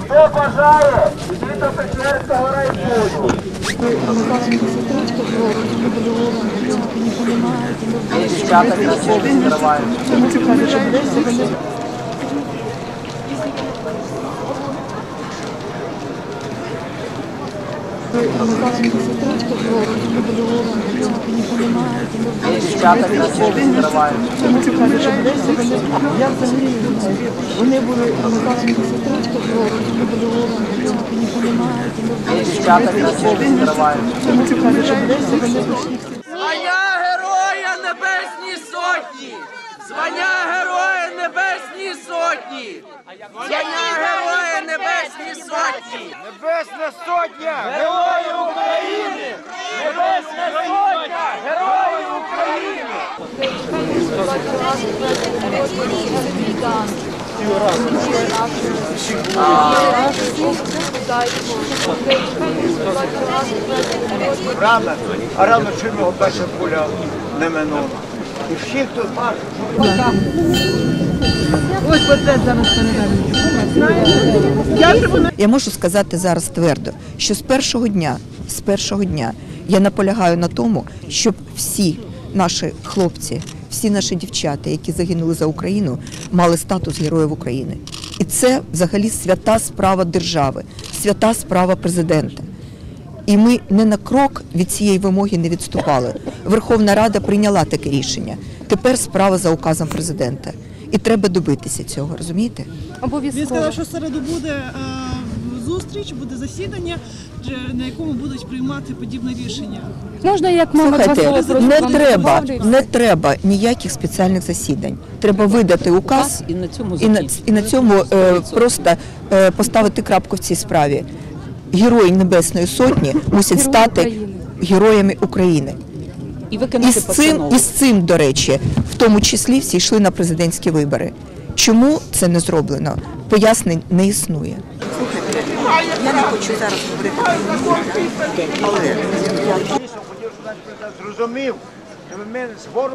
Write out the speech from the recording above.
Хто бажає йти до Печерського району? Дівчата красиві Дівчата красиві відкривають. Вони були американські сестрички, десь вони пішли. Звання Героя Небесній Сотні! Звання Героя Небесній Сотні! Звання Сотні! Небесна сотня! Герої України! Небесна сотня! Герої України! Рано, а рано чим його перша пуля не минула. І всі, хто бачить, Я можу сказати зараз твердо, що з першого дня, з першого дня я наполягаю на тому, щоб всі наші хлопці, всі наші дівчата, які загинули за Україну, мали статус героїв України. І це взагалі свята справа держави, свята справа президента. І ми не на крок від цієї вимоги не відступали. Верховна Рада прийняла таке рішення. Тепер справа за указом президента. І треба добитися цього, розумієте? Він сказав, що в середу буде е, зустріч, буде засідання, на якому будуть приймати подібне рішення. Можна як мама два Слухайте, не треба, не треба ніяких спеціальних засідань. Треба видати указ і на цьому і на, і на цьому е, просто е, поставити крапку в цій справі. Герої Небесної Сотні мусять Герої стати України. героями України. І І виконати з цим, і з цим, до речі, в тому числі всі йшли на президентські вибори. Чому це не зроблено? Пояснень не існує. я не хочу зараз говорити але я дійсно хотів, щоб наш президент зрозумів, що ми згору.